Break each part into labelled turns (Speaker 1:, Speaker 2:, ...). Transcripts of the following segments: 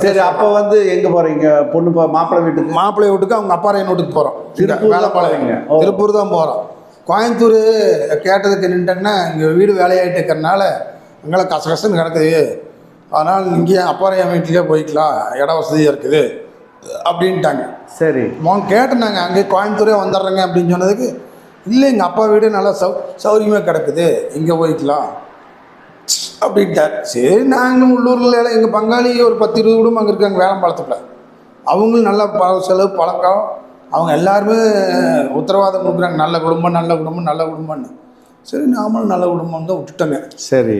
Speaker 1: சரி அப்போ வந்து எங்கே போகிறீங்க பொண்ணு பா மாப்பிள்ளை வீட்டுக்கு?
Speaker 2: மாப்பிள்ளை வீட்டுக்கு அவங்க அப்பாரையன் வீட்டுக்கு போகிறோம்
Speaker 1: திருப்பூர். ஓ.
Speaker 2: திருப்பூர் தான் போகிறோம் கோயம்புத்தூர் கேட்டதுக்கு நின்றுட்டேன்னா இங்கே வீடு வேலையாயிட்டு இருக்கிறனால அங்கெல்லாம் கசகசன்னு கிடக்குது. அதனால் இங்கேயே அப்பாரையன் வீட்டிலே போய்க்கலாம். இட வசதியாக இருக்குது. அப்படின்ட்டாங்க.
Speaker 1: சரி.
Speaker 2: மோன் கேட்டேன் நாங்கள் அங்கே கோயம்புத்தூரே வந்துடுறேங்க அப்படின்னு சொன்னதுக்கு இல்லை எங்கள் அப்பா வீடு நல்லா சௌ சௌரியமாக கிடக்குது. இங்கே போய்க்கலாம். அப்படின்ட்டார் சரி நாங்களும் உள்ளூரில் எங்கள் பங்காளி ஒரு பத்து இருபது குடும்பம் அங்கே இருக்காங்க வேலம்பாளத்துக்குள்ள அவங்களும் நல்லா ப செலவு பழக்கம். அவங்க எல்லாருமே உத்தரவாதம் கொடுக்குறாங்க. நல்ல குடும்பம் நல்ல குடும்பம் நல்ல குடும்பம்னு. சரி நாமளும் நல்ல குடும்பம் தான் விட்டுட்டோங்க.
Speaker 1: சரி.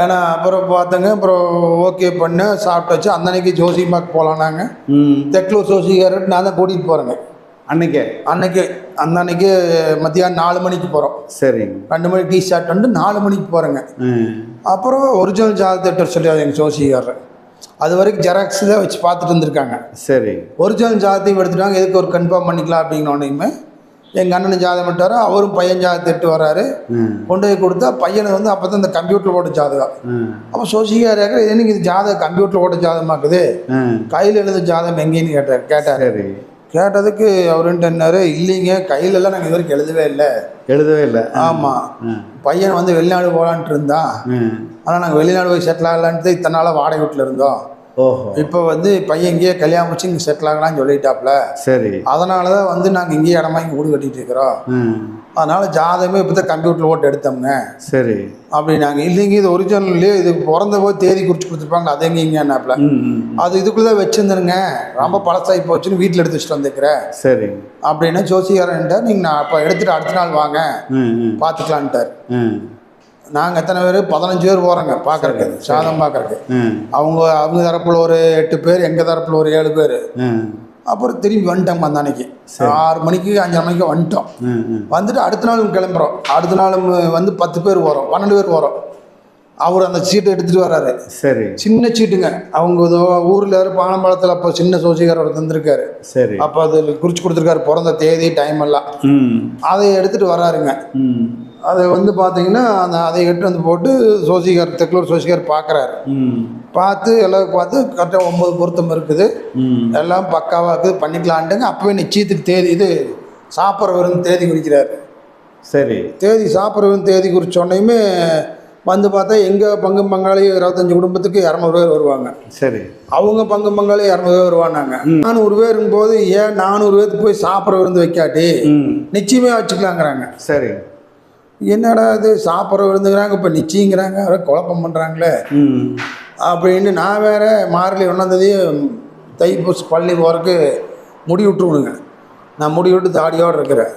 Speaker 2: ஏன்னா அப்புறம் பார்த்தங்க அப்புறம் ஓகே பண்ண சாப்பிட்டாச்சு. அந்த அன்னைக்கு ஜோசிமாக்கு போகலாம் நாங்கள் தெக்லூர் ஜோசிகாரட் நான் தான் கூட்டிகிட்டு போகிறேங்க
Speaker 1: அன்னைக்கே?
Speaker 2: அன்னைக்கு அந்த அன்னைக்கு மத்தியானம் நாலு மணிக்கு போகிறோம்
Speaker 1: சரி.
Speaker 2: ரெண்டு மணிக்கு டீ ஸ்டார்ட் பண்ணிட்டு நாலு மணிக்கு போகிறேங்க அப்புறம் ஒரிஜினல் ஜாதகத்தை சொல்லி எங்கள் ஜோசிகாரர் அது வரைக்கும் ஜெராக்ஸ் தான் வச்சு பார்த்துட்டு இருந்திருக்காங்க.
Speaker 1: சரி.
Speaker 2: ஒரிஜினல் ஜாதத்தையும் எடுத்துட்டாங்க எதுக்கு ஒரு கன்ஃபார்ம் பண்ணிக்கலாம் அப்படின்னோடனையுமே எங்கள் அண்ணன் ஜாதகம் விட்டாரு அவரும் பையன் ஜாதகத்தை எட்டு வராரு. கொண்டு போய் கொடுத்தா பையனுக்கு வந்து அப்போ தான் இந்த கம்ப்யூட்டர் போட்ட ஜாதகம். அப்போ சோசிகாரர் என்னங்க இது ஜாதகம் கம்ப்யூட்டர் போட்ட ஜாதகமாக்குது? கையில் எழுத ஜாதகம் எங்கேன்னு கேட்டார். கேட்டார் கேட்டதுக்கு அவருன்ட்டு என்னாரு இல்லைங்க கையிலலாம் நாங்கள் இது வரைக்கும் எழுதவே இல்லை.
Speaker 1: எழுதவே இல்லை.
Speaker 2: ஆமாம் பையன் வந்து வெளிநாடு போகலான்ட்டு இருந்தான். ஆனால் நாங்கள் வெளிநாடு போய் செட்டில் ஆகலான்ட்டு இத்தனை நாளாக வாடகை வீட்டில் இருந்தோம்.
Speaker 1: ஓஹோ.
Speaker 2: இப்போ வந்து பையன் இங்கேயே கல்யாணம் முடிச்சு இங்கே செட்டில் ஆகலாம்னு சொல்லிட்டாப்புல
Speaker 1: சரி.
Speaker 2: அதனால தான் வந்து நாங்கள் இங்கேயே இடமா இங்கே வீடு கட்டிட்டு இருக்கிறோம். அதனால் ஜாதகமே இப்போ தான் கம்ப்யூட்டரில் ஓட்டு எடுத்தோம்ங்க.
Speaker 1: சரி.
Speaker 2: அப்படி நாங்கள் இல்லைங்க இது ஒரிஜினல்லையே இது பிறந்த போது தேதி குறித்து கொடுத்துருப்பாங்க அது எங்க இங்கன்னாப்புல
Speaker 1: ம் ம்
Speaker 2: அது இதுக்குள்ளே தான் வச்சுருந்துருங்க ரொம்ப பழசாகி போச்சுன்னு வீட்டில் எடுத்து வச்சுட்டு வந்துக்கிறேன்
Speaker 1: சரி.
Speaker 2: அப்படின்னா ஜோசிகாரன்ட்டார் நீங்கள் நான் அப்போ எடுத்துகிட்டு அடுத்த நாள் வாங்க. பார்த்துக்கலான்ட்டார்
Speaker 1: ம்.
Speaker 2: நாங்கள் எத்தனை பேர்? பதினஞ்சு பேர் போகிறோங்க பார்க்குறக்கு சாதம் பார்க்குறக்கு அவங்க அவங்க தரப்பில் ஒரு எட்டு பேர் எங்கள் தரப்பில் ஒரு ஏழு பேர். அப்புறம் திரும்பி வந்துட்டோம் அந்த அன்னைக்கு. ஆறு மணிக்கு அஞ்சரை மணிக்கு வந்துட்டோம். வந்துட்டு அடுத்த நாள் கிளம்புறோம். அடுத்த நாள் வந்து பத்து பேர் வரோம் பன்னெண்டு பேர் வரோம். அவர் அந்த சீட்டை எடுத்துகிட்டு வர்றாரு.
Speaker 1: சரி.
Speaker 2: சின்ன சீட்டுங்க. அவங்க ஊரில் பானம்பாளத்தில் அப்போ சின்ன சோசிகார் அவர் தந்திருக்காரு.
Speaker 1: சரி.
Speaker 2: அப்போ அது குறித்து கொடுத்துருக்காரு பிறந்த தேதி டைம் எல்லாம். அதை எடுத்துகிட்டு வராருங்க
Speaker 1: ம்.
Speaker 2: அதை வந்து பார்த்தீங்கன்னா அந்த அதை எடுத்து வந்து போட்டு சோசிகார் தெற்குலூர் சோசிகார் பார்க்குறாரு பார்த்து எல்லாம் பார்த்து கரெக்டாக ஒம்பது பொருத்தம் இருக்குது.
Speaker 1: ம்.
Speaker 2: எல்லாம் பக்காவாக இருக்குது. பண்ணிக்கலான்ட்டுங்க. அப்போவே நிச்சயத்துக்கு தேதி இது சாப்பிட்ற விருந்து தேதி குறிக்கிறாரு.
Speaker 1: சரி.
Speaker 2: தேதி சாப்பிட்ற விருந்து தேதி குறித்தோடனையுமே வந்து பார்த்தா எங்கள் பங்கு பங்காளி இருபத்தஞ்சி குடும்பத்துக்கு இரநூறு பேர் வருவாங்க.
Speaker 1: சரி.
Speaker 2: அவங்க பங்கு பங்காளி இரநூறு பேர் வருவானாங்க. நானூறு பேருங்கும் போது ஏன் நானூறு பேருக்கு போய் சாப்பிட்ற விருந்து வைக்காட்டி? நிச்சயமே வச்சுக்கலாங்கிறாங்க.
Speaker 1: சரி.
Speaker 2: என்னடா இது சாப்பிட்ற விருந்துங்கிறாங்க இப்போ நிச்சயங்கிறாங்க அவரை குழப்பம் பண்ணுறாங்களே
Speaker 1: ம்.
Speaker 2: அப்படின்னு நான் வேற மார்கழி ஒன்றாந்தேதி தைப்பூச பள்ளி போகிறதுக்கு முடி விட்டுருவணுங்க நான் முடி விட்டு தாடியோடு இருக்கிறேன்.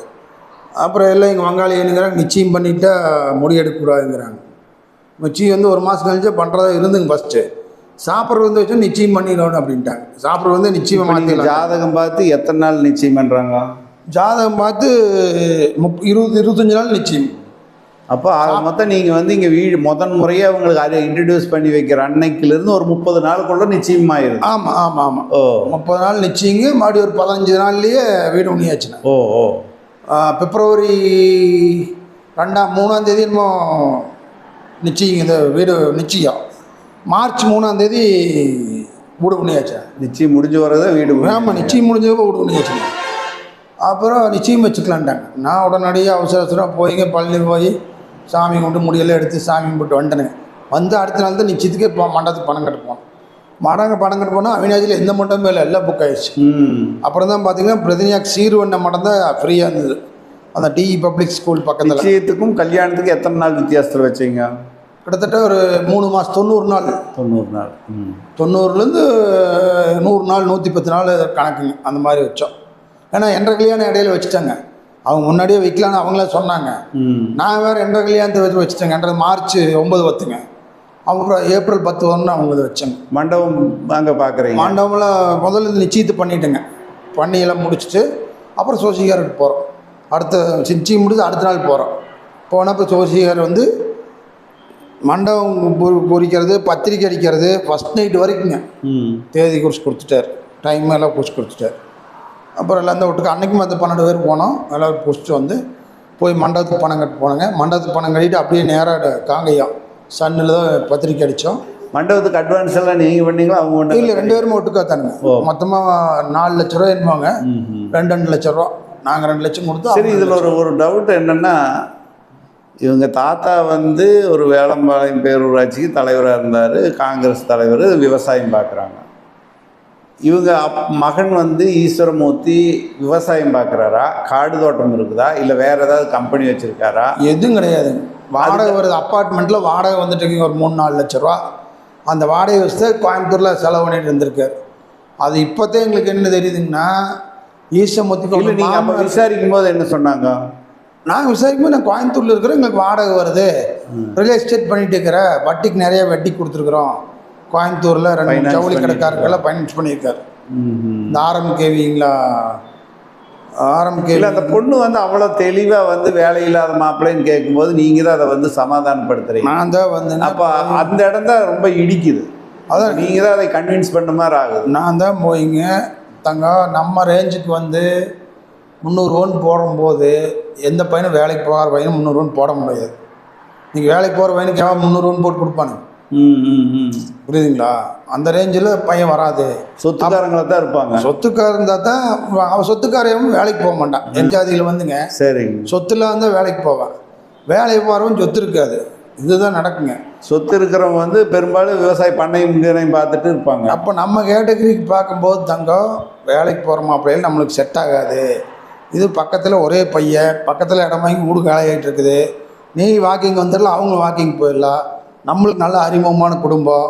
Speaker 2: அப்புறம் எல்லாம் எங்கள் வங்காளி என்னங்கிறாங்க நிச்சயம் பண்ணிட்டா முடி எடுக்கக்கூடாதுங்கிறாங்க. நிச்சயம் வந்து ஒரு மாதம் கழிச்சு பண்ணுறதா இருந்துங்க ஃபஸ்ட்டு சாப்பிட்ற வந்து வச்சா நிச்சயம் பண்ணிடணும் அப்படின்ட்டாங்க. சாப்பிட்ற வந்து
Speaker 1: நீங்க
Speaker 2: மாற்றிடலாம்
Speaker 1: ஜாதகம் பார்த்து எத்தனை நாள் நிச்சயம் பண்றாங்க?
Speaker 2: ஜாதகம் பார்த்து முப் இருபது இருபத்தஞ்சி நாள் நிச்சயம்.
Speaker 1: அப்போ ஆக மொத்தம் நீங்க வந்து இங்க வீடு முதன் முறையே அவங்களுக்கு அதை இன்ட்ரடியூஸ் பண்ணி வைக்கிற அன்னைக்குல இருந்து ஒரு முப்பது நாளுக்குள்ள நிச்சயமாயிருது.
Speaker 2: ஆமாம் ஆமாம் ஆமாம்
Speaker 1: ஓ.
Speaker 2: முப்பது நாள் நிச்சயங்க மறுபடியும் ஒரு பதினஞ்சு நாள்லேயே வீடு உண்ணியாச்சுண்ணே
Speaker 1: ஓ ஓ.
Speaker 2: பிப்ரவரி ரெண்டாம் மூணாம் தேதி என்னமோ நிச்சயம் இந்த வீடு நிச்சயம். மார்ச் மூணாம் தேதி வீடு பண்ணியாச்சா
Speaker 1: நிச்சயம் முடிஞ்சு வரதை வீடு
Speaker 2: ஆமாம் நிச்சயம் முடிஞ்சப்போ வீடு பண்ணியாச்சு அப்புறம் நிச்சயம் வச்சுக்கலான்ட்டாங்க. நான் உடனடியாக அவசர அவசரம் போய்ங்க பழனி போய் சாமி கும்பிட்டு முடியெல்லாம் எடுத்து சாமி கும்பிட்டு வந்துட்டேனுங்க வந்து அடுத்த நாள் தான் நிச்சயத்துக்கே இப்போ மண்டபத்துக்கு பணம் கட்ட போனோம் மடங்க பணம் கட்ட போனால் அவினாஜியில் எந்த மண்டபமே இல்லை எல்லாம் புக் ஆயிடுச்சு. அப்புறம் தான் பார்த்தீங்கன்னா பிரதினியாக் சீர்வண்ண மடம் தான் ஃப்ரீயாக இருந்தது. அந்த டிஇ பப்ளிக் ஸ்கூல் பக்கத்தில்.
Speaker 1: நிச்சயத்துக்கும் கல்யாணத்துக்கும் எத்தனை நாள் வித்தியாசத்தில் வச்சீங்க?
Speaker 2: கிட்டத்தட்ட ஒரு மூணு மாதம் தொண்ணூறு நாள்.
Speaker 1: தொண்ணூறு நாள். ம்.
Speaker 2: தொண்ணூறுலேருந்து நூறு நாள் நூற்றி பத்து நாள் கணக்குங்க. அந்த மாதிரி வச்சோம். ஏன்னா என்ற கல்யாணம் இடையில வச்சுட்டாங்க. அவங்க முன்னாடியே வைக்கலான்னு அவங்களே சொன்னாங்க. நான் வேறு என்ற கல்யாணத்தை வச்சு வச்சுட்டேங்க என்றது மார்ச் ஒம்பது பத்துங்க அப்புறம் ஏப்ரல் பத்து ஒன்று அவங்க இதை வச்சாங்க.
Speaker 1: மண்டபம் அங்கே பார்க்குறீங்க
Speaker 2: மாண்டவங்கள முதல்ல நிச்சயத்து பண்ணிட்டேங்க. பண்ணி எல்லாம் முடிச்சுட்டு அப்புறம் சோசிகாருக்கு போகிறோம் அடுத்த நிச்சயம் முடிச்சு அடுத்த நாள் போகிறோம் போனப்போ சோசிகார் வந்து மண்டபம் பொறிக்கிறது பத்திரிக்கை அடிக்கிறது ஃபஸ்ட் நைட் வரைக்குங்க. தேதி குறித்து கொடுத்துட்டார். டைம் எல்லாம் குறித்து கொடுத்துட்டார். அப்புறம் எல்லாம் இந்த வீட்டுக்கு அன்னைக்கும் அந்த பன்னெண்டு பேர் போனோம். எல்லோரும் பிடிச்சிட்டு வந்து போய் மண்டபத்துக்கு பணம் கட்ட போனோங்க. மண்டபத்துக்கு பணம் கட்டிட்டு அப்படியே நேராக காங்கய்யம் சன்னில் தான் பத்திரிக்கை அடித்தோம்
Speaker 1: மண்டபத்துக்கு அட்வான்ஸ் எல்லாம் நீங்க பண்ணீங்களா? அவங்க
Speaker 2: இல்லை
Speaker 1: பண்ண
Speaker 2: ரெண்டு பேரும் ஒட்டுக்கா தானுங்க. மொத்தமாக நாலு லட்ச ரூபா என்னவாங்க. ரெண்டு ரெண்டு லட்ச ரூபா. நாங்கள் ரெண்டு லட்சம் கொடுத்தோம்
Speaker 1: சரி இதில் ஒரு ஒரு டவுட் என்னன்னா இவங்க தாத்தா வந்து ஒரு வேளம்பாளையம் பேரூராட்சிக்கு தலைவராக இருந்தார். காங்கிரஸ் தலைவர் விவசாயம் பார்க்குறாங்க. இவங்க அப் மகன் வந்து ஈஸ்வரமூர்த்தி விவசாயம் பார்க்குறாரா காடு தோட்டம் இருக்குதா? இல்லை வேற ஏதாவது கம்பெனி வச்சுருக்காரா?
Speaker 2: எதுவும் கிடையாது. வாடகை வருது அப்பார்ட்மெண்ட்டில் வாடகை வந்துட்டு இருக்குங்க ஒரு மூணு நாலு லட்ச ரூபா. அந்த வாடகை வச்சு கோயம்புத்தூரில் செலவு பண்ணிட்டு இருந்திருக்காரு. அது இப்போத்தே எங்களுக்கு என்ன தெரியுதுங்கன்னா ஈசமூர்த்திக்கு
Speaker 1: இல்லை நீங்கள் அப்போ விசாரிக்கும் போது என்ன சொன்னாங்க?
Speaker 2: நாங்கள் விசாரிக்கும் நான் கோயம்புத்தூரில் இருக்கிறோம் எங்களுக்கு வாடகை வருது. ரியல் எஸ்டேட் பண்ணிட்டு இருக்கிற வட்டிக்கு நிறைய வட்டி கொடுத்துருக்குறோம். கோயம்புத்தூரில் ரெண்டு ஜவுளி. கடைக்காரர்கள்லாம் ஃபைனான்ஸ் பண்ணியிருக்காரு. இந்த ஆர்எம்கேவிங்களா ஆர்எம்கேவி
Speaker 1: இல்லை அந்த பொண்ணு வந்து அவ்வளோ தெளிவாக வந்து வேலை இல்லாத மாப்பிள்ளைன்னு கேட்கும்போது நீங்கள் தான் அதை வந்து சமாதானப்படுத்துறீங்க.
Speaker 2: நான் தான் வந்து
Speaker 1: அப்போ அந்த இடம் தான் ரொம்ப இடிக்குது.
Speaker 2: அதான்.
Speaker 1: நீங்கள் தான் அதை கன்வின்ஸ் பண்ண மாதிரி ஆகுது.
Speaker 2: நான் தான் போயிங்க தங்க நம்ம ரேஞ்சுக்கு வந்து முந்நூறுரூவான்னு போடும்போது எந்த பையனும் வேலைக்கு போகிற பையனும் முந்நூறுரூவான்னு போட முடியாது. நீங்கள் வேலைக்கு போகிற பையனுக்கு முந்நூறுரூவான்னு போட்டு கொடுப்பானுங்க? புரியுதுங்களா? அந்த ரேஞ்சில் பையன் வராது.
Speaker 1: சொத்துக்காரங்கள தான் இருப்பாங்க.
Speaker 2: சொத்துக்கார இருந்தால் தான் அவன் சொத்துக்காரையும் வேலைக்கு போக மாட்டான். என் ஜாதியில் வந்துங்க
Speaker 1: சரிங்க.
Speaker 2: சொத்துல இருந்தால் வேலைக்கு போவான். வேலைக்கு போகிறவன் சொத்து இருக்காது. இதுதான் நடக்குங்க.
Speaker 1: சொத்து இருக்கிறவங்க வந்து பெரும்பாலும் விவசாய பண்ணையும் பார்த்துட்டு இருப்பாங்க.
Speaker 2: அப்போ நம்ம கேட்டகரிக்கு பார்க்கும்போது தங்கம் வேலைக்கு போகிற மாப்பிள்ளைகள் நம்மளுக்கு செட் ஆகாது. இது பக்கத்தில் ஒரே பையன் பக்கத்தில் இடம் வாங்கி வீடு காலியாகிட்டு இருக்குது. நீ வாக்கிங் வந்துடலாம் அவங்க வாக்கிங் போயிடலாம். நம்மளுக்கு நல்ல அறிமுகமான குடும்பம்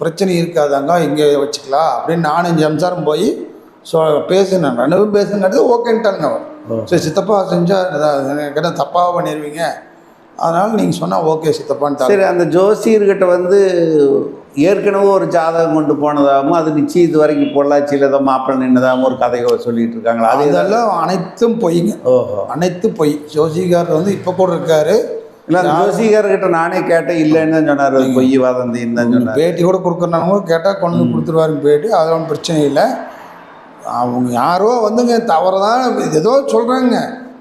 Speaker 2: பிரச்சனை இருக்காதாங்க இங்கே வச்சுக்கலாம். அப்படின்னு நானும் சம்சாரம் போய் ஸோ பேசுனேன். ரெண்டு பேரும் பேசுங்கிறது ஓகேன்ட்டாங்க அவர். சரி சித்தப்பா செஞ்சால் கிட்ட தப்பாக பண்ணிடுவீங்க அதனால் நீங்கள் சொன்னால் ஓகே சித்தப்பான்ட்டாங்க
Speaker 1: சரி அந்த ஜோசியர்கிட்ட வந்து ஏற்கனவே ஒரு ஜாதகம் கொண்டு போனதாகவும் அது நிச்சயம் வரைக்கும் பொள்ளாச்சியில் ஏதோ மாப்பிள்ளை நின்னதாகவும் ஒரு கதையை சொல்லிட்டு இருக்காங்களா? அது
Speaker 2: அதெல்லாம் அனைத்தும் பொய்ங்க.
Speaker 1: ஓஹோ.
Speaker 2: அனைத்து பொய். ஜோசிகார் வந்து இப்போ கூட இருக்காரு.
Speaker 1: இல்லை ஜோசிகார்கிட்ட நானே கேட்டேன் இல்லைன்னு தான் சொன்னார். அது பொய் வதந்தின்னு தான் சொன்னார்.
Speaker 2: பேட்டி கூட கொடுக்குறாங்க கேட்டால் கொண்டு வந்து கொடுத்துருவாருங்க பேட்டி அதெல்லாம் ஒன்றும் பிரச்சனை இல்லை. அவங்க யாரோ வந்துங்க தவறுதான் ஏதோ சொல்கிறாங்க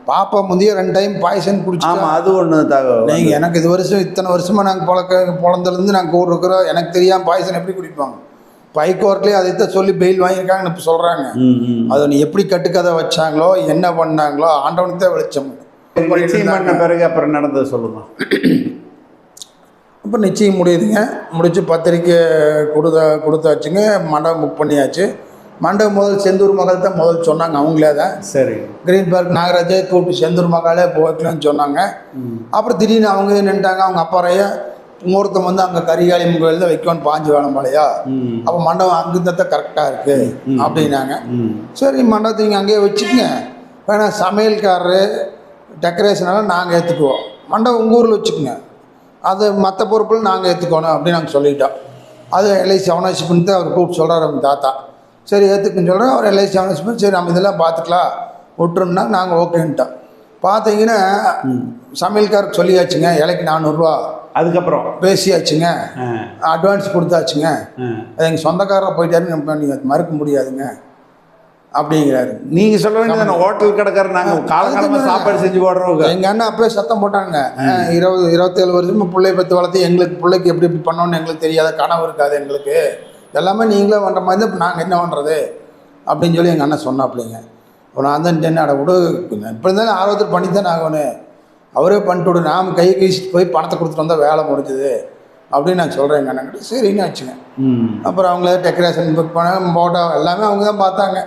Speaker 2: பாப்பா முந்தைய ரெண்டு டைம் பாய்சன் குடிச்சு
Speaker 1: ஆமாம் அது ஒன்று தகவல்
Speaker 2: நீங்கள் எனக்கு இது வருஷம் இத்தனை வருஷமாக நாங்கள் பழக்க பிறந்ததுலேருந்து நாங்கள் கூட இருக்கிறோம். எனக்கு தெரியாமல் பாய்சன் எப்படி குடிப்பாங்க? பைக்கோர்ட்லேயே அதைத்தான் சொல்லி பெயில் வாங்கியிருக்காங்கன்னு இப்போ சொல்கிறாங்க அதை நீ எப்படி கட்டுக்கதை வச்சாங்களோ என்ன பண்ணாங்களோ ஆண்டவனுக்கு தான் வெளிச்சம்.
Speaker 1: நிச்சயம் பண்ண பிறகு அப்புறம் நடந்தது சொல்லுங்க
Speaker 2: அப்போ நிச்சயம் முடியுதுங்க. முடிச்சு பத்திரிக்கை கொடுத்தா கொடுத்தாச்சுங்க. மண்டபம் புக் பண்ணியாச்சு. மண்டபம் முதல் செந்தூர் மகள் தான் முதல் சொன்னாங்க. அவங்களே தான்.
Speaker 1: சரி.
Speaker 2: கிரீன் பார்க் நாகராஜே கூப்பிட்டு செந்தூர் மகளே போய்க்கலாம்னு சொன்னாங்க. அப்புறம் திடீர்னு அவங்க நின்ட்டாங்க அவங்க அப்பாறைய முகூர்த்தம் வந்து அங்கே கரிகாலி முகல் தான் வைக்கணும்னு பாஞ்சு வேணும் போலையா
Speaker 1: ம்.
Speaker 2: அப்போ மண்டபம் அங்கே தான் கரெக்டாக இருக்குது அப்படின்னாங்க. சரி மண்டபத்தை நீங்கள் அங்கேயே வச்சுக்கங்க. வேணா சமையல்காரரு டெக்கரேஷன் எல்லாம் நாங்கள் ஏற்றுக்குவோம் மண்டபம் உங்கள் ஊரில் வச்சுக்கோங்க. அது மற்ற பொறுப்பில் நாங்கள் ஏற்றுக்கணும் அப்படின்னு நாங்கள் சொல்லிட்டோம். அது எல்ஐசி அவனாசிப்புன்னு தான் அவர் கூப்பிட்டு சொல்கிறார் அவங்க தாத்தா. சரி ஏற்றுக்குன்னு சொல்கிறோம் அவர் எல்ஐசி அவனாசிப்பு சரி நம்ம இதெல்லாம் பார்த்துக்கலாம் விட்டுருந்தா நாங்கள் ஓகேன்ட்டோம். பார்த்தீங்கன்னா சமையல்காருக்கு சொல்லியாச்சுங்க இலைக்கு நானூறுரூவா
Speaker 1: அதுக்கப்புறம்?
Speaker 2: பேசியாச்சுங்க. அட்வான்ஸ் கொடுத்தாச்சுங்க. எங்கள் சொந்தக்காரராக போயிட்டாரு நம்ம நீங்கள் மறுக்க முடியாதுங்க. அப்படிங்கிறாரு.
Speaker 1: நீங்க சொல்ல வேண்டியது ஹோட்டல் கடைக்காரர் நாங்க காலகாலமா சாப்பாடு செஞ்சு போடுறவங்க
Speaker 2: எங்கள் அண்ணன் அப்பயே சத்தம் போட்டாங்க. இருபது இருபத்தேழு வருஷமா பிள்ளை பற்றி வளர்த்து எங்களுக்கு பிள்ளைக்கு எப்படி எப்படி பண்ணணும்னு எங்களுக்கு தெரியாத கனவு இருக்காது எங்களுக்கு. எல்லாமே நீங்களே பண்ணுற மாதிரி தான் நாங்கள் என்ன பண்ணுறது அப்படின்னு சொல்லி எங்கள் அண்ணன் சொன்னாப்பிள்ளைங்க இப்போ நான் தான் என்ன அட விடு. இப்போ இருந்தாலும் ஆர்வத்தில் பண்ணி தான் ஆகணும். அவரே பண்ணிட்டு விடு. நாம் கை வீசிட்டு போய் பணத்தை கொடுத்துட்டு வந்தால் வேலை முடிஞ்சுது. அப்படின்னு நான் சொல்கிறேன் எங்கள் அண்ணன் சரின்னு ஆச்சுங்க.
Speaker 1: ம்.
Speaker 2: அப்புறம் அவங்களே டெக்கரேஷன் புக் பண்ண ஃபோட்டோ எல்லாமே அவங்க தான் பார்த்தாங்க.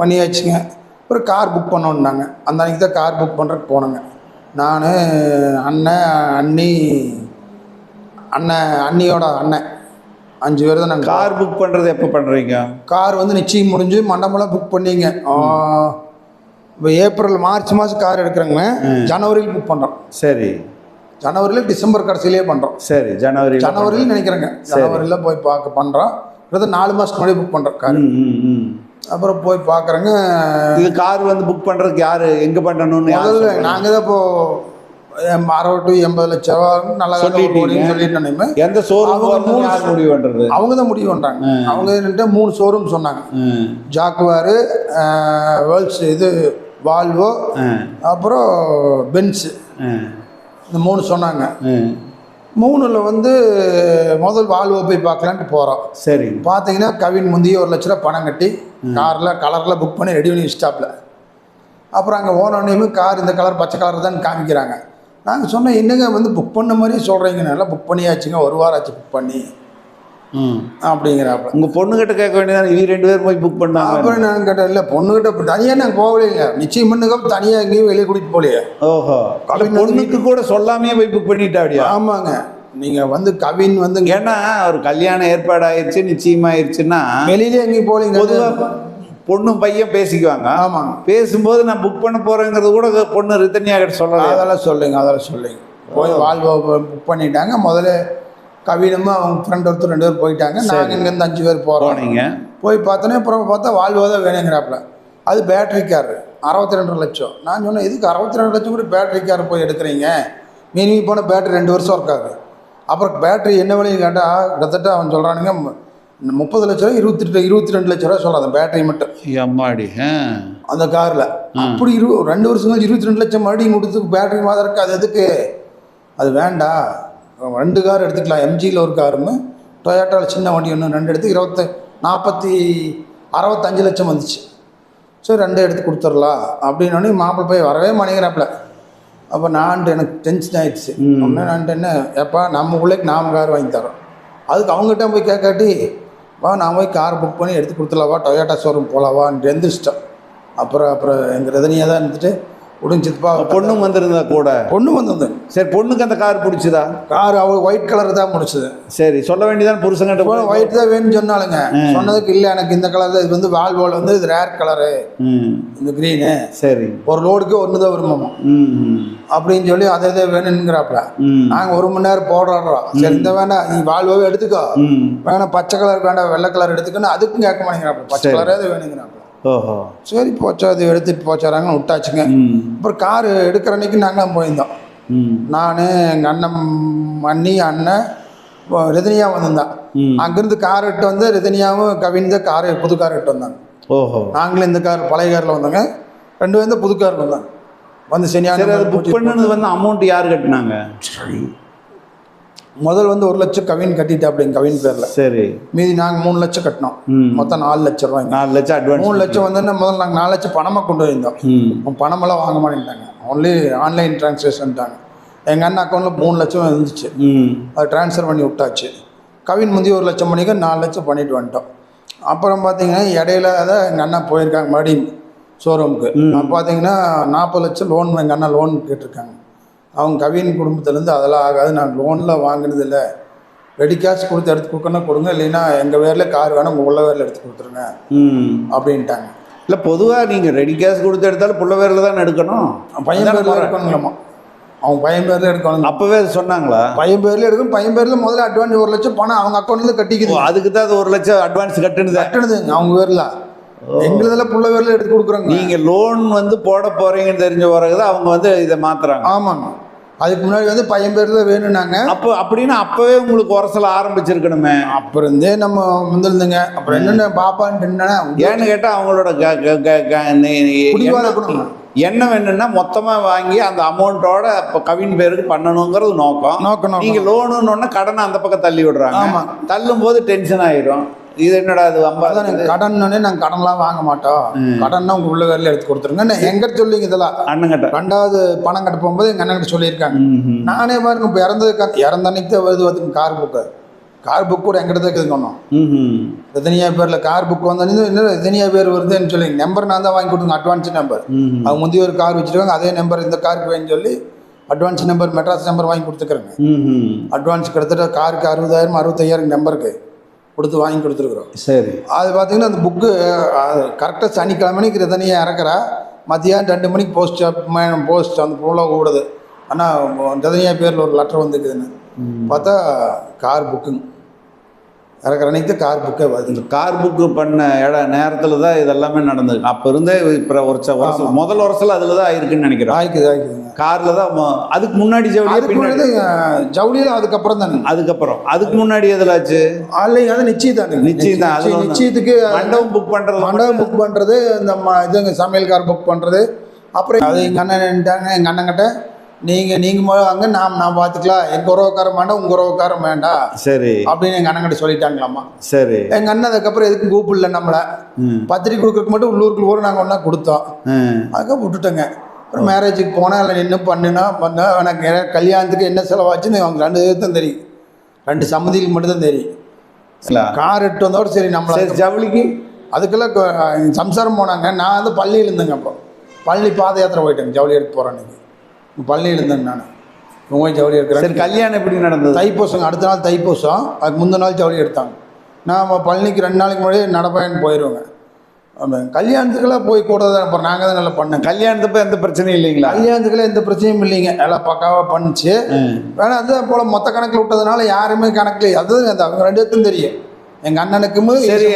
Speaker 2: பண்ணியாச்சுங்க. அப்புறம் கார் புக் பண்ணோன்னாங்க அந்த அன்றைக்கி தான் கார் புக் பண்ணுறதுக்கு போனோங்க. நான் அண்ணன் அண்ணி அண்ணன் அண்ணியோட அண்ணன். அஞ்சு பேர் தான் நாங்கள்
Speaker 1: கார் புக் பண்றது எப்போ பண்றீங்க?
Speaker 2: கார் வந்து நிச்சயம் முடிஞ்சு மண்டபம்லாம் புக் பண்ணீங்க. இப்போ ஏப்ரல் மார்ச் மாதம் கார் எடுக்கிறோங்க. ஜனவரியில் புக் பண்ணுறோம்
Speaker 1: சரி.
Speaker 2: ஜனவரியில் டிசம்பர் கடைசியிலே பண்ணுறோம்
Speaker 1: சரி ஜனவரி
Speaker 2: ஜனவரியில் நினைக்கிறேங்க. ஜனவரியில் போய் பார்க்க பண்ணுறோம் நாலு மாதத்துக்கு முன்னாடி புக் பண்ணுறோம் கார். அப்புறம் போய் பார்க்குறேங்க
Speaker 1: இது கார் வந்து புக் பண்றதுக்கு யாரு? எங்க பண்ணணும்னு யாரு
Speaker 2: முதல்ல? நாங்கள் தான் இப்போ எம் அறுபது டு எண்பது லட்ச ரூபா நல்லா
Speaker 1: சொல்லிட்டீங்க.
Speaker 2: சொல்லிட்டு
Speaker 1: எந்த ஷோரூம்
Speaker 2: அவங்க
Speaker 1: முடிவு பண்றது?
Speaker 2: அவங்க தான் முடிவு பண்ணுறாங்க அவங்க என்னட்டு மூணு ஷோரூம் சொன்னாங்க. ஜாக்குவாரு வேர்ல்ஸ் இது வால்வோ அப்புறம் பென்ஸு இந்த மூணு சொன்னாங்க. மூணில் வந்து முதல் வால்வோ போய் பார்க்கலான்ட்டு போகிறோம்
Speaker 1: சரி.
Speaker 2: பார்த்தீங்கன்னா கவின் முந்தைய ஒரு லட்ச ரூபா பணம் கட்டி காரில் கலரில் புக் பண்ணி ரெடி பண்ணி வச்சிட்டாப்புல. அப்புறம் அங்கே ஓனோனையுமே கார் இந்த கலர் பச்சை கலர் தான் காமிக்கிறாங்க. நாங்கள் சொன்னோம் என்னங்க வந்து புக் பண்ண மாதிரியே சொல்கிறீங்க நல்லா புக் பண்ணியாச்சுங்க ஒரு வாரம் ஆச்சு புக் பண்ணி.
Speaker 1: ம்.
Speaker 2: அப்படிங்கிறாப்புல.
Speaker 1: உங்க பொண்ணுகிட்ட கேட்க வேண்டியதானே இவங்க ரெண்டு பேரும் போய் புக் பண்ணாங்க
Speaker 2: அப்புறம் நான் கேட்டேன் இல்லை பொண்ணுகிட்ட தனியாக நாங்கள் போகலைங்க நிச்சயம் பண்ணுங்க தனியாக எங்கேயும் வெளியே கூட்டிகிட்டு போகலையே.
Speaker 1: ஓஹோ. பொண்ணுக்கு கூட சொல்லாமையே போய் புக் பண்ணிட்டா அப்படியா
Speaker 2: ஆமாங்க. நீங்கள் வந்து கவின் வந்து
Speaker 1: ஏன்னா ஒரு கல்யாணம் ஏற்பாடு ஆயிடுச்சு நிச்சயமாயிருச்சுன்னா
Speaker 2: வெளியிலே எங்கேயும் போகலீங்க.
Speaker 1: பொதுவா பொண்ணும் பையன் பேசிக்குவாங்க.
Speaker 2: ஆமாங்க.
Speaker 1: பேசும்போது நான் புக் பண்ண போறேங்கிறது கூட பொண்ணு ரித்தனியா கிட்ட சொல்லலாம்
Speaker 2: அதெல்லாம் சொல்லுங்க அதெல்லாம் சொல்லுங்க. போய் வால்வோ புக் பண்ணிட்டாங்க. முதல்ல கவினமும் அவங்க ஃப்ரெண்ட் ஒருத்தர் ரெண்டு பேர் போயிட்டாங்க. நாங்கள் இங்கேருந்து அஞ்சு பேர் போகிறோம்
Speaker 1: போனீங்க.
Speaker 2: போய் பார்த்தோன்னே அப்புறம் பார்த்தா வால்வோ தான் வேணுங்கிறாப்புல. அது பேட்டரி கார் அறுபத்தி ரெண்டு லட்சம். நான் சொன்னேன் இதுக்கு அறுபத்தி ரெண்டு லட்சம் கூட பேட்டரி கார் போய் எடுக்கிறீங்க? மினிமம் போன பேட்டரி ரெண்டு வருஷம் இருக்காது அப்புறம் பேட்டரி என்ன விலைன்னு கேட்டால் கிட்டத்தட்ட அவன் சொல்கிறானுங்க முப்பது லட்ச ரூபா இருபத்தி ரெண்டு இருபத்தி ரெண்டு லட்ச ரூபா சொல்கிறான் அந்த பேட்டரி மட்டும்
Speaker 1: அம்மாடி.
Speaker 2: அந்த காரில் அப்படி இரு ரெண்டு வருஷம் கழிச்சு இருபத்தி ரெண்டு லட்சம் மறுபடியும் கொடுத்து பேட்டரி மாதிரி இருக்கு அது எதுக்கு? அது வேண்டாம் ரெண்டு கார் எடுத்துக்கலாம். எம்ஜியில் ஒரு காருன்னு டொயோட்டாவில் சின்ன வண்டி ஒன்று ரெண்டு எடுத்து இருபத்தி நாற்பத்தி அறுபத்தஞ்சு லட்சம் வந்துச்சு. சரி ரெண்டு எடுத்து கொடுத்துடலாம். அப்படின்னோடனே மாப்பிள்ளை போய் வரவே மாட்டேங்கிறாப்புல. அப்போ நான் எனக்கு டென்ஷன் ஆயிடுச்சு. உடனே நான் என்ன எப்பா நம்ம பிள்ளைக்கு நாம கார் வாங்கி தரோம். அதுக்கு அவங்ககிட்ட போய் கேட்காட்டி வா நான் போய் கார் புக் பண்ணி எடுத்து கொடுத்துடலாவா டொயோட்டா ஷோரூம் போகலாவான்னு எந்திரிச்சிட்டோம். அப்புறம் அப்புறம் எங்கள் ரதனியாக தான் இருந்துட்டு உடிஞ்சித்துப்பா
Speaker 1: பொண்ணும் வந்திருந்தா கூட?
Speaker 2: பொண்ணு வந்தது.
Speaker 1: சரி பொண்ணுக்கு அந்த கார் பிடிச்சதா?
Speaker 2: கார் அவள் ஒயிட் கலர் தான் முடிச்சது
Speaker 1: சரி சொல்ல வேண்டியதான் புருஷன்கிட்ட போய்
Speaker 2: ஒயிட் தான் வேணும்னு சொன்னாலுங்க சொன்னதுக்கு இல்லை எனக்கு இந்த கலர் இது வந்து வால்வோல வந்து இது ரேர் கலரு
Speaker 1: ம்.
Speaker 2: இந்த க்ரீனு
Speaker 1: சரி.
Speaker 2: ஒரு லோடுக்கு ஒன்று தான் வருமாமா
Speaker 1: ம் ம்,
Speaker 2: அப்படின்னு சொல்லி அதை இதை வேணுங்கிறாப்புல நாங்கள் ஒரு மணி நேரம் போடுறோம் சரி இந்த வேணாம் நீ வாழ்வாவே எடுத்துக்கோ. வேணாம் பச்சை கலர் வேண்டாம் வெள்ளை கலர் எடுத்துக்கன்னு அதுக்கும் கேட்க மாட்டேங்கிறாப்புல. பச்சை. கலரே அது வேணுங்கிறாப்புல.
Speaker 1: ஓஹோ.
Speaker 2: சரி போச்சா அது எடுத்துட்டு போச்சாராங்கன்னு விட்டாச்சுங்க. அப்புறம் கார் எடுக்கிற அன்னைக்கு நாங்களும் போயிருந்தோம். நான் எங்கள் அண்ணன் அண்ணி அண்ணன் ரஜினியா வந்திருந்தான். அங்கேருந்து கார் எட்டு வந்து ரஜினியாவும் கவின் தான் கார் புது கார் எட்டு வந்தாங்க.
Speaker 1: ஓஹோ.
Speaker 2: நாங்களும் இந்த கார் பழைய காரில் வந்தாங்க. ரெண்டு பேரும் புது கார் வந்தாங்க. வந்து சனியான
Speaker 1: புக் பண்ணது வந்து அமௌண்ட் யார் கட்டினாங்க?
Speaker 2: முதல் வந்து ஒரு லட்சம் கவின் கட்டிட்டா அப்படிங்க கவின் பேரில்.
Speaker 1: சரி.
Speaker 2: மீதி நாங்கள் மூணு லட்சம் கட்டினோம். மொத்தம் நாலு லட்சம் ரூபாய்ங்க
Speaker 1: நாலு லட்சம் அட்வான்ஸ்
Speaker 2: மூணு லட்சம் வந்து முதல்ல நாங்கள் நாலு லட்சம் பணமாக கொண்டு வந்தோம் பணமெல்லாம் வாங்க மாட்டேன்ட்டாங்க. ஒன்லி ஆன்லைன் ட்ரான்ஸ்லேஷன்ட்டாங்க எங்கள் அண்ணன் அக்கௌண்ட்டில் மூணு லட்சம் இருந்துச்சு. அது ட்ரான்ஸ்ஃபர் பண்ணி விட்டாச்சு. கவின் முந்தி ஒரு லட்சம் மணிக்கு நாலு லட்சம் பண்ணிட்டு வந்துட்டோம். அப்புறம் பார்த்தீங்கன்னா இடையில தான் எங்கள் அண்ணா போயிருக்காங்க மறுபடியும் ஷோரூமுக்கு பார்த்தீங்கன்னா நாற்பது லட்சம் லோன் எங்கள் அண்ணா லோன் கேட்டிருக்காங்க. அவங்க கவின் குடும்பத்துலேருந்து அதெல்லாம் ஆகாது. நான் லோனில் வாங்கினது இல்லை ரெடி கேஷ் கொடுத்து எடுத்து கொடுக்கணும் கொடுங்க. இல்லைன்னா எங்கள் பேரில் கார் வேணும் உங்கள் உள்ள பேரில் எடுத்து கொடுத்துருங்க.
Speaker 1: ம்.
Speaker 2: அப்படின்ட்டாங்க.
Speaker 1: இல்லை பொதுவாக நீங்கள் ரெடி கேஷ் கொடுத்து எடுத்தாலும் புள்ள பேரில் தான் எடுக்கணும்?
Speaker 2: பையன் பேரில்
Speaker 1: முறை.
Speaker 2: எடுக்கணுங்களாமா அவங்க பையன் பேரில் எடுக்கணும்
Speaker 1: அப்போவே சொன்னாங்களா?
Speaker 2: பையன் பேரில் எடுக்கணும் பையன் பேரில் முதல்ல அட்வான்ஸ் ஒரு லட்சம் பணம் அவங்க அக்கௌண்ட்லேருந்து
Speaker 1: ஓ,
Speaker 2: கட்டிக்குது.
Speaker 1: அதுக்கு தான் அது ஒரு லட்சம் அட்வான்ஸ் கட்டுனது.
Speaker 2: கட்டணுதுங்க அவங்க பேரில். எங்களுதில் புள்ள பேரில் எடுத்து கொடுக்குறோங்க.
Speaker 1: நீங்கள் லோன் வந்து போட போகிறீங்கன்னு தெரிஞ்ச பிறகு தான் அவங்க வந்து இதை மாத்துறாங்க.
Speaker 2: ஆமாங்க. அதுக்கு முன்னாடி வந்து பையன் பேர் தான் வேணும்னாங்க.
Speaker 1: அப்போ அப்படின்னா அப்போவே உங்களுக்கு உரசல ஆரம்பிச்சிருக்கணுமே.
Speaker 2: அப்புறம் இருந்தே நம்ம முந்திருந்துங்க. அப்புறம் என்னென்ன பாப்பான்ட்டு என்னன்னா
Speaker 1: ஏன்னு கேட்டால் அவங்களோட. எண்ணம் என்னன்னா மொத்தமாக வாங்கி அந்த அமௌண்ட்டோட இப்போ கவின் பேருக்கு பண்ணணுங்கிறது நோக்கம்.
Speaker 2: நோக்கம்.
Speaker 1: நீங்கள் லோனுன்னு கடனை அந்த பக்கம் தள்ளி விடுறாங்க.
Speaker 2: ஆமா.
Speaker 1: தள்ளும் போது டென்ஷன் ஆயிரும் இது என்னடா அது ஐம்பது
Speaker 2: எனக்கு கடன்னே நாங்கள் கடன்லாம் வாங்க மாட்டோம். கடன்னா உங்கள் உள்ள வேரில் எடுத்து கொடுத்துருங்க. எங்கிட்ட சொல்லிங்க இதெல்லாம்?
Speaker 1: அண்ணங்கிட்ட
Speaker 2: ரெண்டாவது பணம் கட்ட போகும்போது எங்கள் அண்ணன்கிட்ட சொல்லியிருக்காங்க.
Speaker 1: ம்ஹும்.
Speaker 2: நானே பாருங்க இப்போ இறந்தது இறந்த அன்னைக்கு தான் வருது பார்த்துங்க கார் புக்கு கார் புக் கூட எங்கிட்ட தான் இருக்குதுங்க ஒன்றும்
Speaker 1: ம்ஹும்.
Speaker 2: ரஜினியா பேரில் கார் புக் வந்தோடனே இன்னும் ரஜினியா பேர் வருதுன்னு சொல்லி நம்பர் நான் தான் வாங்கி கொடுங்க அட்வான்ஸ் நம்பர். அவங்க முந்தைய ஒரு கார் வச்சுருக்காங்க அதே நம்பர் இந்த காருக்கு வேணும்னு சொல்லி அட்வான்ஸ் நம்பர் மெட்ராஸ் நம்பர் வாங்கி கொடுத்துக்கிறேங்க. அட்வான்ஸ் கிட்டத்தட்ட காருக்கு அறுபதாயிரம் அறுபத்தையாயிரம் நம்பருக்கு கொடுத்து வாங்கி கொடுத்துருக்குறோம்.
Speaker 1: சரி.
Speaker 2: அது பார்த்தீங்கன்னா அந்த புக்கு கரெக்டாக சனிக்கிழமைக்கு ரதனியாக இறக்குறா. மத்தியானம் ரெண்டு மணிக்கு போஸ்ட் போஸ்ட் அந்த போல ஓடுது. ஆனால் ரதனியா பேரில் ஒரு லெட்டர் வந்துருக்குதுன்னு. பார்த்தா கார் புக்குங்க இறக்குற அன்னைக்கு கார் புக்கே
Speaker 1: இந்த கார் புக்கு பண்ண இட நேரத்தில் தான் இதெல்லாமே நடந்தது. அப்போ இருந்தே இப்போ ஒரு வருஷம் முதல் வருஷம் அதில் தான் ஆயிருக்குன்னு நினைக்கிறேன்
Speaker 2: ஆய்க்குது ஆய்க்குதுங்க.
Speaker 1: காரில் தான் அதுக்கு முன்னாடி ஜவுளியா
Speaker 2: அதுக்கு
Speaker 1: பின்னாடி.
Speaker 2: ஜவுளியில் அதுக்கப்புறம் தானே
Speaker 1: அதுக்கப்புறம். அதுக்கு முன்னாடி எதில் ஆச்சு
Speaker 2: ஆன்லைன் அது
Speaker 1: நிச்சயம் தான், அது
Speaker 2: நிச்சயம்,
Speaker 1: ஒண்ணு.
Speaker 2: நிச்சயத்துக்கு
Speaker 1: மண்டபம் புக் பண்ணுறது
Speaker 2: மண்டபம் புக் பண்ணுறது இந்த இதுங்க சமையல்கார் புக் பண்ணுறது அப்புறம் அது எங்கள் அண்ணன் எங்கள் அண்ணங்கிட்ட நீங்கள் நீங்கள் வாங்க நாம் நான் பார்த்துக்கலாம் எங்கள் உறவுக்காரன் வேண்டாம் உங்கள் உறவுக்காரன் வேண்டாம்.
Speaker 1: சரி.
Speaker 2: அப்படின்னு எங்கள் அண்ணன் கிட்ட சொல்லிட்டாங்களாம்மா.
Speaker 1: சரி.
Speaker 2: எங்கள் அண்ணன் அதுக்கப்புறம் எதுக்கும் கூப்பிடல நம்மளை. பத்திரிக்கை கொடுக்கறதுக்கு மட்டும் உள்ளூருக்கு கூட நாங்கள் ஒன்றா கொடுத்தோம். அதுக்கப்புறம் விட்டுட்டோங்க. அப்புறம் மேரேஜுக்கு போனால் அதில் நின்று பண்ணுனா பண்ணா எனக்கு கல்யாணத்துக்கு என்ன செலவாச்சுன்னு அவங்க ரெண்டு தான் தெரியும். ரெண்டு சம்மதிக்கு மட்டும்தான் தெரியும்.
Speaker 1: இல்ல.
Speaker 2: கார் எடுத்து வந்தோட சரி நம்மள
Speaker 1: ஜவுளிக்கு?
Speaker 2: அதுக்கெல்லாம் சம்சாரம் போனாங்க. நான் வந்து பள்ளியில் இருந்தேங்க அப்போ. பள்ளி பாத யாத்திரை போயிட்டேங்க ஜவுளி எடுக்க போகிறேன் பள்ளியில் இருந்தேங்க நான். போய் ஜவுளி
Speaker 1: சரி
Speaker 2: எடுக்கிறேன்
Speaker 1: கல்யாணம் எப்படி நடந்தது?
Speaker 2: தைப்பூசம் அடுத்த நாள் தைப்பூசம். அதுக்கு முந்தின நாள் ஜவுளி எடுத்தாங்க. நான் பழனிக்கு ரெண்டு நாளைக்கு முன்னாடி நடப்பயன் போயிடுவேங்க கல்யாணத்துக்கெல்லாம் போய் கூட தான் அப்புறம் நாங்கள் தான் நல்லா பண்ணேங்க
Speaker 1: கல்யாணத்தப்ப எந்த பிரச்சனையும் இல்லைங்களா?
Speaker 2: கல்யாணத்துக்குலாம் எந்த பிரச்சனையும் இல்லைங்க. எல்லாம் பக்காவாக பண்ணுச்சு. வேணா அது போல் மொத்த கணக்கில் விட்டதுனால யாருமே கணக்கில் அதுதான் அந்த அவங்க ரெண்டு பேர்த்தும் தெரியும். எங்கள் அண்ணனுக்கும்
Speaker 1: சரி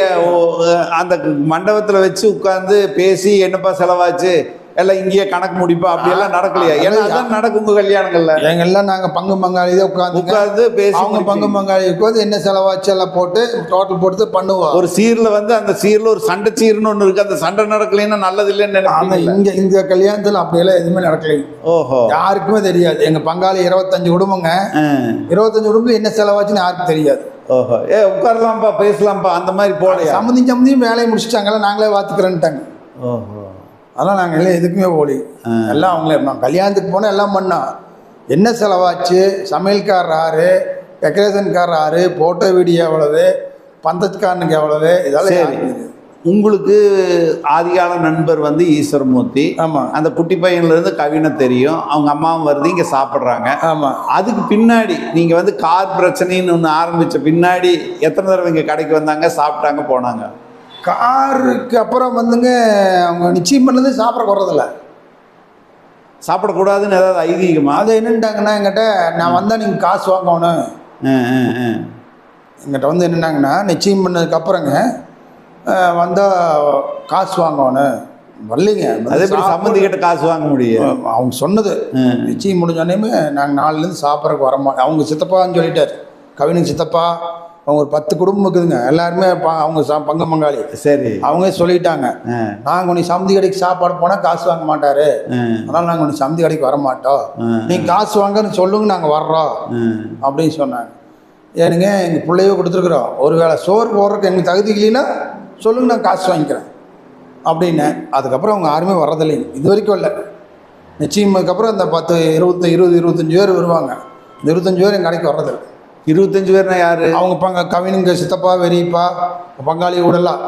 Speaker 1: அந்த மண்டபத்துல வச்சு உட்கார்ந்து பேசி என்னப்பா செலவாச்சு? எல்லாம் இங்கேயே கணக்கு முடிப்பா அப்படியெல்லாம் நடக்கலையா. ஏன்னா அதான் நடக்கும் உங்க கல்யாணங்கள்ல.
Speaker 2: எங்க எல்லாம் நாங்கள் பங்கு பங்காளி தான் உட்காந்துங்க
Speaker 1: உட்கார்ந்து பேசி
Speaker 2: அவங்க பங்கு. பங்காளி உட்காந்து என்ன செலவாச்சு எல்லாம் போட்டு டோட்டல் போட்டு பண்ணுவோம்
Speaker 1: ஒரு சீர்ல வந்து அந்த சீர்ல ஒரு சண்டை சீர்னு ஒண்ணு இருக்கு. அந்த சண்டை நடக்கலைன்னா நல்லது இல்லைன்னு
Speaker 2: ஆனால்
Speaker 1: நினைப்பீங்கல்ல
Speaker 2: இங்கே இந்த கல்யாணத்தில் அப்படியெல்லாம் எதுவுமே நடக்கலைங்க
Speaker 1: ஓஹோ.
Speaker 2: யாருக்குமே தெரியாது. எங்கள் பங்காளி இருபத்தஞ்சு குடும்பங்க. இருபத்தஞ்சு குடும்பம் என்ன செலவாச்சுன்னு யாருக்கும் தெரியாது.
Speaker 1: ஓஹோ. ஏ உட்காரலாம்ப்பா பேசலாம்ப்பா அந்த மாதிரி போலையா
Speaker 2: சம்மந்தி சம்மந்தியும் வேலையை முடிச்சிட்டாங்கல்ல நாங்களே பார்த்துக்கிறேன்ட்டாங்க
Speaker 1: ஓஹோ.
Speaker 2: அதெல்லாம் நாங்கள் எல்லாம் எதுக்குமே போலி எல்லாம் அவங்களே நான் கல்யாணத்துக்கு போனால் எல்லாம் பண்ணோம் என்ன செலவாச்சு? சமையல்காரர் ஆறு டெக்கரேஷன்காரர் ஆறு ஃபோட்டோ வீடியோ எவ்வளவு பந்தத்துக்காரனுக்கு எவ்வளவு இதெல்லாம்.
Speaker 1: உங்களுக்கு ஆதிகால நண்பர் வந்து ஈஸ்வரமூர்த்தி.
Speaker 2: ஆமாம்
Speaker 1: அந்த குட்டி பையன்ல இருந்து கவினை தெரியும். அவங்க அம்மாவும் வருது இங்க சாப்பிட்றாங்க.
Speaker 2: ஆமாம்
Speaker 1: அதுக்கு பின்னாடி நீங்க வந்து கார் பிரச்சனைன்னு ஒன்று ஆரம்பிச்ச பின்னாடி எத்தனை தடவை இங்க கடைக்கு வந்தாங்க சாப்பிட்டாங்க போனாங்க?
Speaker 2: காருக்கு அப்புறம் வந்துங்க அவங்க நிச்சயம் பண்ணது சாப்பிட வர்றதில்ல
Speaker 1: சாப்பிடக்கூடாதுன்னு ஏதாவது ஐதீகமா?
Speaker 2: அது என்னட்டாங்கன்னா எங்கிட்ட நான் வந்தால் நீங்கள் காசு வாங்கணும். எங்கிட்ட வந்து என்னன்னாங்கன்னா நிச்சயம் பண்ணதுக்கு அப்புறங்க வந்தால் காசு வாங்கணும். வரலைங்க.
Speaker 1: அது எப்படி சம்மந்தி கிட்ட காசு வாங்க முடியும்?
Speaker 2: அவங்க சொன்னது. நிச்சயம் முடிஞ்சோடனே நாங்கள் நாலுலேருந்து சாப்பிட்றதுக்கு வரமாட்டோம் அவங்க சித்தப்பான்னு சொல்லிட்டார். கவினுக்கு சித்தப்பா அவங்க ஒரு பத்து குடும்பம் இருக்குதுங்க. எல்லாருமே அவங்க ச- பங்கு பங்காளி.
Speaker 1: சரி.
Speaker 2: அவங்க சொல்லிட்டாங்க. நாங்கள் உனக்கு சமந்தி கடைக்கு சாப்பாடு போனால் காசு வாங்க மாட்டாரு. அதனால் நாங்கள் உனக்கு சமந்தி கடைக்கு வர மாட்டோம். நீங்கள் காசு வாங்கன்னு சொல்லுங்க நாங்கள் வர்றோம். அப்படின்னு சொன்னாங்க. ஏனுங்க எங்கள் பிள்ளையோ கொடுத்துருக்குறோம். ஒரு வேளை சோறு போடுறதுக்கு எங்களுக்கு தகுதி இல்லைன்னா சொல்லுங்க நான் காசு வாங்கிக்கிறேன். அப்படின்னு. அதுக்கப்புறம் அவங்க யாருமே வர்றதில்லைங்க இது வரைக்கும் இல்லை. நிச்சயம் அதுக்கப்புறம் இந்த பத்து இருபத்தி இருபது இருபத்தஞ்சி பேர் வருவாங்க. இந்த இருபத்தஞ்சி பேர் எங்கள் கடைக்கு வர்றதில்லை.
Speaker 1: இருபத்தஞ்சு பேர்னா யாரு?
Speaker 2: அவங்க பங்க கவினுங்க சித்தப்பா வெறிப்பா பங்காளி கூடலாம்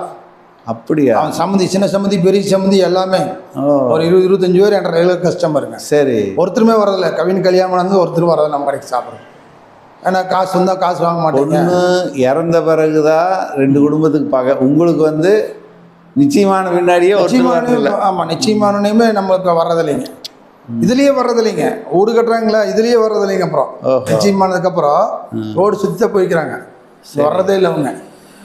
Speaker 1: அப்படியா?
Speaker 2: அவன் சம்மந்தி சின்ன சம்மந்தி பெரிய சம்மந்தி எல்லாமே. ஒரு இருபது இருபத்தஞ்சி பேர் என்ற ரெகுலர் கஸ்டமருங்க
Speaker 1: சரி.
Speaker 2: ஒருத்தருமே வரதில்லை. கவின் கல்யாணம் வந்து ஒருத்தர் வரதில்லை நம்ம கடைக்கு சாப்பிட்றோம் ஏன்னா காசு வந்தால் காசு வாங்க மாட்டேங்க.
Speaker 1: இறந்த பிறகுதான் ரெண்டு குடும்பத்துக்கு பகை உங்களுக்கு வந்து நிச்சயமான பின்னாடியே
Speaker 2: நிச்சயமான ஆமாம் நிச்சயமானோனையுமே நம்மளுக்கு வர்றதில்லைங்க. இதுலயே வர்றதில்லைங்க. வீடு கட்டுறாங்களா? இதுலயே வர்றதில்லைங்க அப்புறம்.
Speaker 1: ஓஹோ.
Speaker 2: நிச்சயமானதுக்கப்புறம் ரோடு சுத்த போய்க்கிறாங்க வர்றதே இல்லை அவங்க.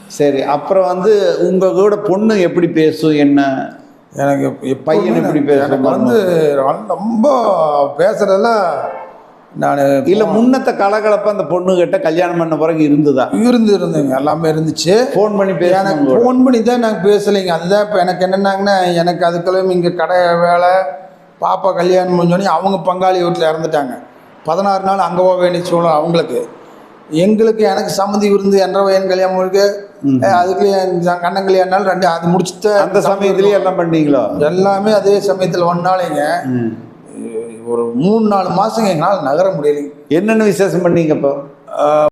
Speaker 1: சரி அப்புறம் வந்து உங்க கூட பொண்ணு எப்படி பேசும்? என்ன?
Speaker 2: எனக்கு
Speaker 1: பையன் எப்படி
Speaker 2: எனக்கு வந்து ரொம்ப பேசுறதெல்லாம் நான்
Speaker 1: இல்ல முன்னத்த கலகலப்ப அந்த பொண்ணு கிட்ட கல்யாணம் பண்ண பிறகு இருந்துதா?
Speaker 2: இருந்து இருந்துங்க. எல்லாமே இருந்துச்சு.
Speaker 1: ஃபோன் பண்ணி
Speaker 2: எனக்கு
Speaker 1: பேசணும்
Speaker 2: ஃபோன் பண்ணி தான் நாங்கள் பேசலைங்க. அதுதான் இப்போ எனக்கு என்னன்னாங்கன்னா எனக்கு அதுக்கெல்லாம் இங்கே கடை வேலை. பாப்பா கல்யாணம் முடிஞ்சோடனே அவங்க பங்காளி வீட்டில் இறந்துட்டாங்க. பதினாறு நாள் அங்கே போக வேண்டிய சூழல் அவங்களுக்கு. எங்களுக்கு எனக்கு சம்மந்தி விருந்து என்ற வயன் கல்யாணம் இருக்கு அதுக்கு என் கண்ணன் கல்யாணம் ரெண்டு அது முடிச்சுட்டு
Speaker 1: அந்த சமயத்திலேயே எல்லாம் பண்ணீங்களோ?
Speaker 2: எல்லாமே அதே சமயத்தில் ஒன்னாலேங்க
Speaker 1: ம்.
Speaker 2: ஒரு மூணு நாலு மாதங்க எங்களால் நகர முடியலைங்க.
Speaker 1: என்னென்ன விசேஷம் பண்ணீங்க இப்போ